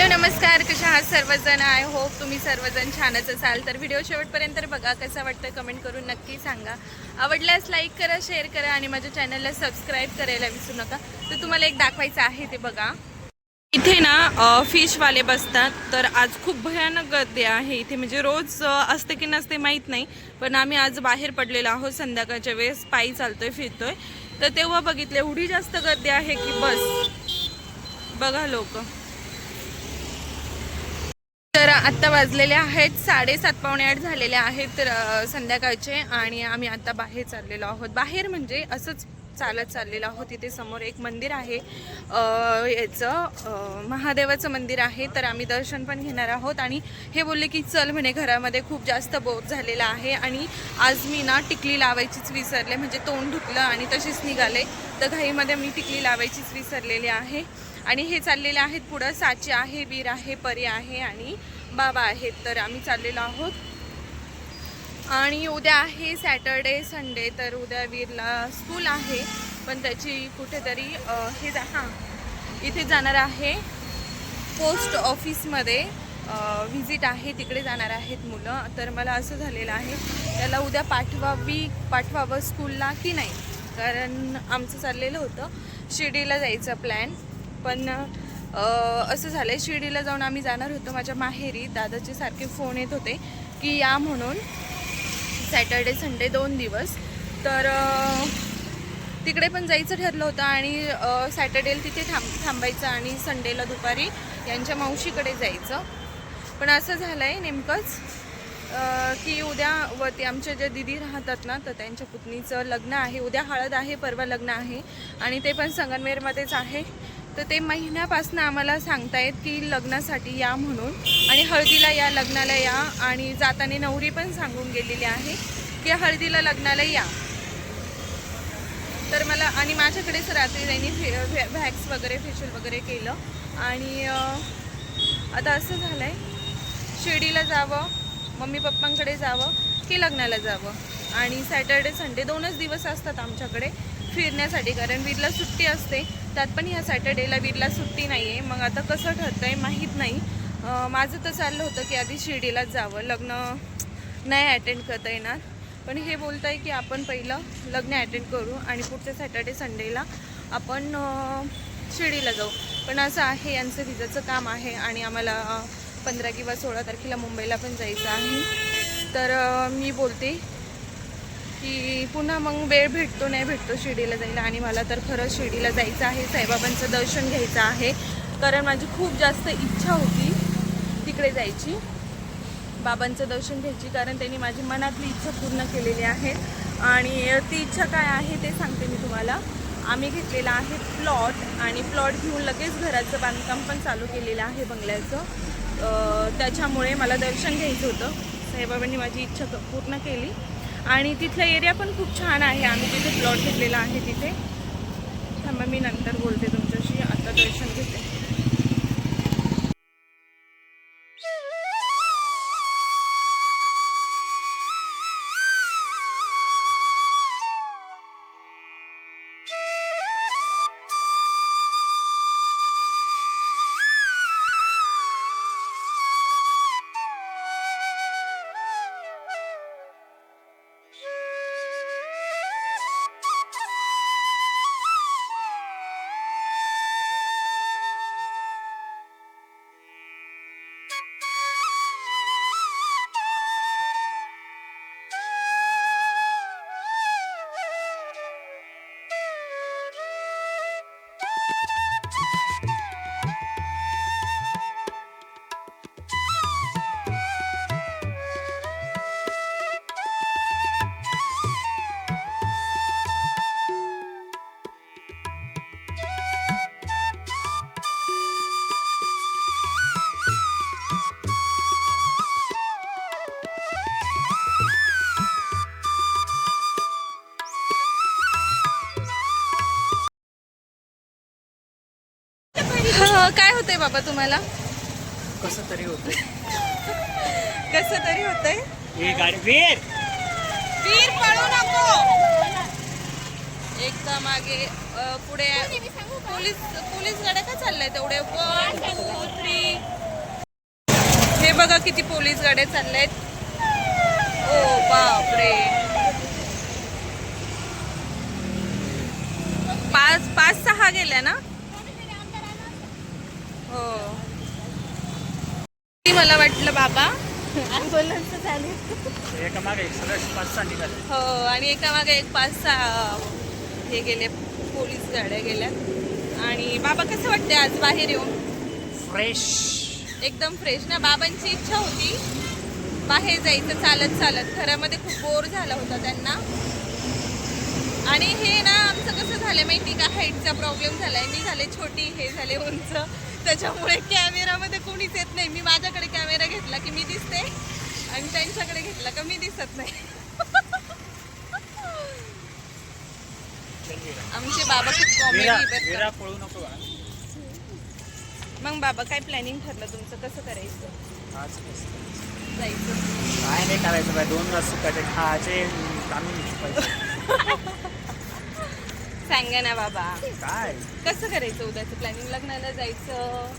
Hello नमस्कार. कशा आहात सर्वजण? आय होप तुम्ही सर्वजण छानच असाल. तर व्हिडिओ शेवटपर्यंत बघा कसं वाटतं कमेंट करून नक्की सांगा. आवडल्यास लाईक करा शेअर करा आणि माझ्या चॅनलला सबस्क्राईब करायला विसरू नका. तर तुम्हाला एक दाखवायचं आहे ते बघा. इथे ना फिशवाले बसतात. तर आज खूप भयानक गर्दी आहे इथे. म्हणजे रोज असते की नसते माहीत नाही. पण आम्ही आज बाहेर पडलेलो आहोत. संध्याकाळच्या वेळेस पायी चालतोय फिरतोय. तर तेव्हा बघितलं एवढी जास्त गर्दी आहे की बस. बघा लोक. आत्ता वाजलेले आहेत साडेसात पावणे आठ झालेले आहेत तर संध्याकाळचे आणि आम्ही आता बाहेर चाललेलो आहोत. बाहेर म्हणजे असंच चालत चाललेलो आहोत. इथे समोर एक मंदिर आहे. याचं महादेवाचं मंदिर आहे. तर आम्ही दर्शन पण घेणार आहोत आणि हे बोलले की चल म्हणे घरामध्ये खूप जास्त बोर झालेला आहे आणि आज मी ना टिकली लावायचीच विसरले. म्हणजे तोंड धुतलं आणि तशीच निघाले. तर घाईमध्ये मी टिकली लावायचीच विसरलेली आहे. आणि हे चाललेले आहेत पुढं. साचे आहे वीर आहे परी आहे आणि बाबा आहेत तर आम्ही चाललेलो आहोत. आणि उद्या आहे सॅटर्डे संडे तर उद्या वीरला स्कूल आहे. पण त्याची कुठेतरी हे जा हां इथे जाणार आहे. पोस्ट ऑफिसमध्ये व्हिजिट आहे तिकडे जाणार आहेत मुलं. तर मला असं झालेलं आहे त्याला उद्या पाठवावी पाठवावं स्कूलला की नाही? कारण आमचं चाललेलं होतं. शिर्डीला जायचं प्लॅन पण असं झालं आहे शिर्डीला जाऊन आम्ही जाणार होतो माझ्या माहेरी. दादाचे सारखे फोन येत होते की या म्हणून सॅटर्डे संडे दोन दिवस. तर तिकडे पण जायचं ठरलं होतं आणि सॅटर्डेला तिथे थांब थांबायचं आणि संडेला दुपारी यांच्या मावशीकडे जायचं. पण असं झालं आहे नेमकंच की उद्या वरती आमच्या ज्या दिदी राहतात ना तर त्यांच्या पुतणीचं लग्न आहे. उद्या हळद आहे परवा लग्न आहे. आणि ते पण संगनमेरमध्येच आहे. तर ते महिन्यापासून आम्हाला सांगतायत की लग्नासाठी या म्हणून. आणि हळदीला या लग्नाला या. आणि जाताना नवरी पण सांगून गेलेली आहे की हळदीला लग्नाला या. तर मला आणि माझ्याकडेच रात्री त्यांनी फे व्हॅ- व्हॅक्स वगैरे फेशियल वगैरे केलं. आणि आता असं झालं आहे शिर्डीला जावं मम्मी पप्पांकडे जावं की लग्नाला जावं. आणि सॅटर्डे संडे दोनच दिवस असतात आमच्याकडे फिरण्यासाठी. कारण वीरला सुट्टी असते. त्यात पण ह्या सॅटर्डेला वीरला सुट्टी नाही आहे मग आता कसं ठरतं आहे माहीत नाही. माझं तर चाललं होतं की आधी शिर्डीलाच जावं. लग्न नाही अटेंड करता येणार. पण हे बोलत आहे की आपण पहिलं लग्न अटेंड करू आणि पुढच्या सॅटर्डे संडेला आपण शिर्डीला जाऊ. पण असं आहे यांचं विजाचं काम आहे आणि आम्हाला पंधरा किंवा सोळा तारखेला मुंबईला पण जायचं आहे. तर मी बोलते की पुन्हा मग वेळ भेटतो नाही भेटतो शिर्डीला जायला. आणि मला तर खरंच शिर्डीला जायचं आहे साईबाबांचं दर्शन घ्यायचं आहे. कारण माझी खूप जास्त इच्छा होती तिकडे जायची बाबांचं दर्शन घ्यायची. कारण त्यांनी माझी मनातली इच्छा पूर्ण केलेली आहे. आणि ती इच्छा काय आहे ते सांगते मी तुम्हाला. आम्ही घेतलेला आहे प्लॉट आणि प्लॉट घेऊन लगेच घराचं बांधकाम पण चालू केलेलं आहे बंगल्याचं. त्याच्यामुळे मला दर्शन घ्यायचं होतं. साईबाबांनी माझी इच्छा क- पूर्ण केली. आणि तिथला एरिया पण खूप छान आहे. आम्ही तिथे प्लॉट घेतलेला आहे तिथे. थांबा मी नंतर बोलते तुम्ही होतंय बाबा तुम्हाला? कसं तरी होतंय. कसं तरी होतंय? ही गाडी वीर! वीर पळू नको! एकदा मागे अ, पुढे पोलीस पोलीस गाड्या का चालल्या तेवढे वन टू थ्री हे बघा किती पोलीस गाड्या चालल्यात. ओ बापरे. पाच पाच सहा गेल्या ना? हो. मला वाटलं बाबा. ॲम्ब्युलन्स झाली. एका मागे एक सगळं पाच सहा निघाले. हो आणि एका मागे एक पाच सहा हे गेले पोलीस गाड्या गेल्या. आणि बाबा कसं वाटते आज बाहेर येऊन? फ्रेश एकदम फ्रेश ना? बाबांची इच्छा होती. बाहेर जायचं चालत चालत. घरामध्ये खूप बोर झाला होता त्यांना. आणि हे ना आमचं कसं झालं माहिती का? हाईटचा प्रॉब्लेम झालाय. मी झाले छोटी हे झाले उंच. त्याच्यामुळे कॅमेरामध्ये कोणीच येत नाही. मी माझ्याकडे कॅमेरा घेतला की मी दिसते आणि त्यांच्याकडे घेतला का मी दिसत नाही. आमचे बाबा खूप कॉमेडी पळू नको. मग बाबा काय प्लॅनिंग ठरलं तुमचं? कसं करायचं? आज कसं? जायचं. काय नाही करायचं बाय दोन वाजता खायचे. सांगा ना बाबा. काय? कसं करायचं उद्याचं प्लॅनिंग लग्नाला जायचं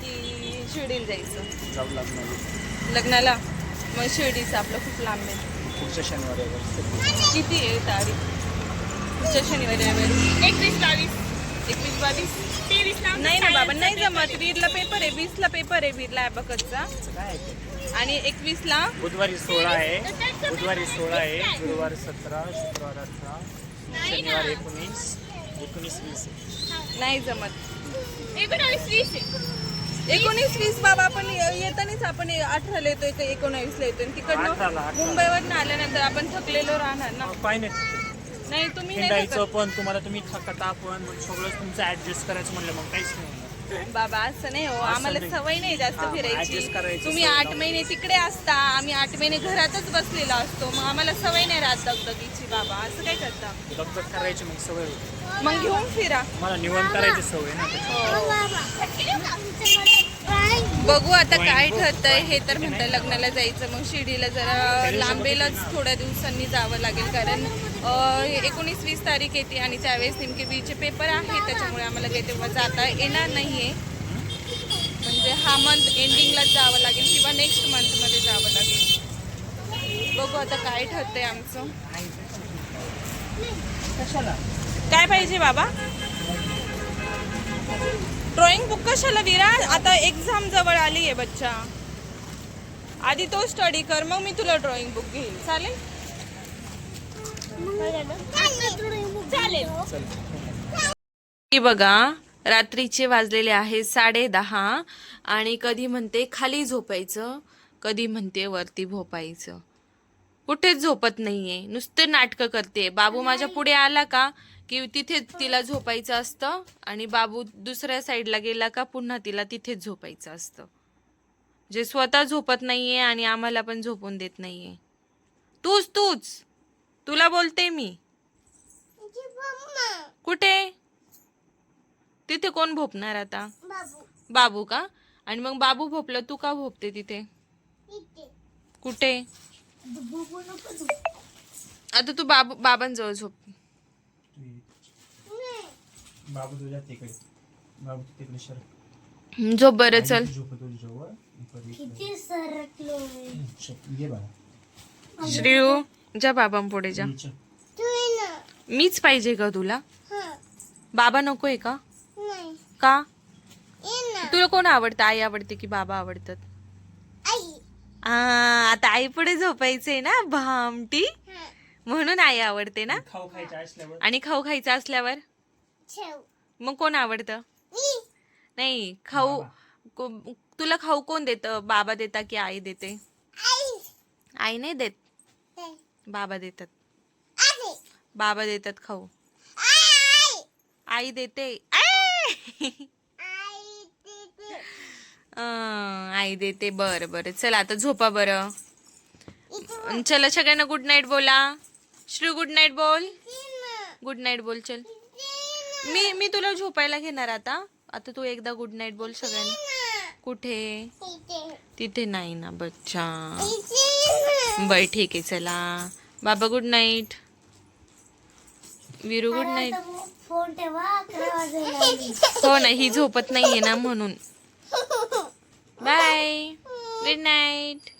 की शिर्डीला जायचं? जाऊ लागणार लग्नाला? मग शिर्डीचं आपलं खूप लांब आहे. पुढच्या शनिवारी. किती आहे तारीख? पुढच्या शनिवारी रविवारी एकवीस बावीस. एकवीस बावीस? तेवीस नाही ना बाबा नाही जमत. वीरला पेपर आहे वीसला पेपर आहे वीरला ॲबकसचा असं काय आहे ते? आणि एकवीसला? बुधवारी सोळा आहे. बुधवारी सोळा आहे. गुरुवार सतरा शुक्रवार अठरा. शनिवार एकोणीस एकोणीस वीस. नाही जमत एकोणावीस वीस एकोणीस वीस बाबा आपण ये- येतानाच आपण अठराला येतोय का एकोणावीसला येतोय आणि तिकडनं अठराला. मुंबईवरनं आल्यानंतर आपण थकलेलो राहणार ना काय नाही नाही तुम्ही. पण तुम्हाला तुम्ही थकता पण सगळं तुमचं ऍडजस्ट करायचं म्हणलं मग काहीच नाही. बाबा असं नाही हो. आम्हाला. सवय नाही जास्त हा, फिरायची. करायची तुम्ही सवय आठ लावून. महिने तिकडे असता आम्ही आठ महिने घरातच बसलेलो असतो. मग आम्हाला सवय नाही राहत दगदगीची बाबा. असं काय करता? दगदग करायची मग सवय होती. मग घेऊन फिरा. मला निवंत करायची सवय ना त्याची. बघू आता काय ठरतंय. हे तर म्हणतंय लग्नाला जायचं. मग शिर्डीला जरा लांबेलच थोड्या दिवसांनी जावं लागेल कारण एकोणीस वीस तारीख येते आणि त्यावेळेस नेमके बीचे पेपर आहेत त्याच्यामुळे आम्हाला काही तेव्हा जाता येणार नाहीये. म्हणजे हा मंथ एंडिंगलाच जावं लागेल किंवा नेक्स्ट मंथमध्ये जावं लागेल. बघू आता काय ठरतंय आमचं. काय पाहिजे बाबा? ड्रॉइंग बुक कशाला विरा आता एक्झाम जवळ आली आहे बच्चा. आधी तो स्टडी कर मग मी तुला ड्रॉइंग बुक घेईल चालेल? बघा रात्रीचे वाजलेले आहे साडे दहा. आणि कधी म्हणते खाली झोपायचं कधी म्हणते वरती झोपायचं कुठेच झोपत नाहीये. नुसते नाटकं करते. बाबू माझ्या पुढे आला का? की तिथे तिला झोपायचं असतं आणि बाबू दुसऱ्या साईडला गेला का? पुन्हा तिला तिथेच झोपायचं असतं. जे स्वतः झोपत नाहीये आणि आम्हाला पण झोपून देत नाहीये. तूच तूच. तुला बोलते मी. कुठे? तिथे कोण भोपणार आता? बाबू. का? आणि मग बाबू भोपलं तू का भोपते तिथे? कुठे? आता तू बाबू बाबांजवळ झोप. बाबू तुझ्या तिकडे. बाबू तिकडे शर झोप बरं चल. श्रीयू? जा बाबांपुढे जा. मीच पाहिजे का तुला. हा बाबा नकोय का? नाही का? ना तुला कोण आवडतं? आई आवडते की बाबा आवडतात? आता आई पुढे झोपायचंय ना भामटी? म्हणून आई आवडते ना? आणि खाऊ खायचा असल्यावर? मग कोण आवडतं? मी नाही खाऊ को- तुला खाऊ कोण देतं? बाबा देता की आई देते? आई नाही देत? बाबा देतात. बाबा देतात खाऊ. आई. आई देते! आई देते. बरं बरं. चला आता झोपा बरं. चला सगळ्यांना गुड नाईट बोला. श्री गुड नाईट बोल. गुड नाईट बोल चल. मी मी तुला झोपायला घेणार आता. आता तू एकदा गुड नाईट बोल सगळ्यांना. कुठे? तिथे नाही ना बच्चा. बर ठीक आहे चला. बाबा good night Viru good night phone ठेवा अकरा वाजायला हो ना ही झोपत नाहीये ना म्हणून. Bye good night